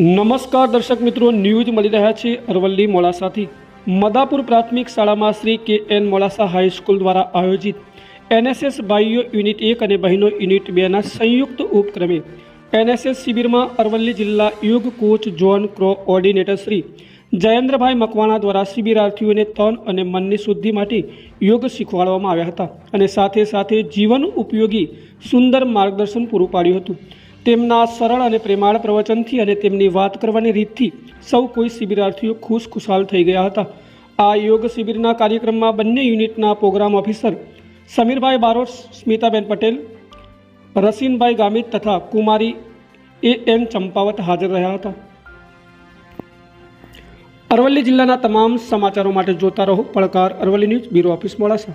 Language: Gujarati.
નમસ્કાર દર્શક મિત્રો ન્યૂઝ મળી રહ્યા છે અરવલ્લી મોડાસાથી. મદાપુર પ્રાથમિક શાળામાં શ્રી કે એન મોડાસા હાઈસ્કૂલ દ્વારા આયોજિત એનએસએસ ભાઈઓ યુનિટ એક અને બહેનો યુનિટ બેના સંયુક્ત ઉપક્રમે એનએસએસ શિબિરમાં અરવલ્લી જિલ્લા યુગ coach zone coordinator Shri Jayendrabhai Makwana દ્વારા શિબિરાર્થીઓને તન અને મનની શુદ્ધિ માટે યોગ શીખવાડવામાં આવ્યા હતા અને સાથે સાથે જીવન ઉપયોગી સુંદર માર્ગદર્શન પૂરું પાડ્યું હતું. તેમના સરળ અને પ્રેમાળ પ્રવચનથી અને તેમની વાત કરવાની રીતથી સૌ કોઈ શિબિરાર્થીઓ ખુશ ખુશાલ થઈ ગયા હતા. આ યોગ શિબિરના કાર્યક્રમમાં બંને યુનિટના પ્રોગ્રામ ઓફિસર સમીરભાઈ બારોટ, સ્મિતાબેન પટેલ, રસીનભાઈ ગામિત તથા કુમારી એ એન ચંપાવત હાજર રહ્યા હતા. અરવલ્લી જિલ્લાના તમામ સમાચારો માટે જોતા રહો. પડકાર Aravalli news, bureau office Modasa.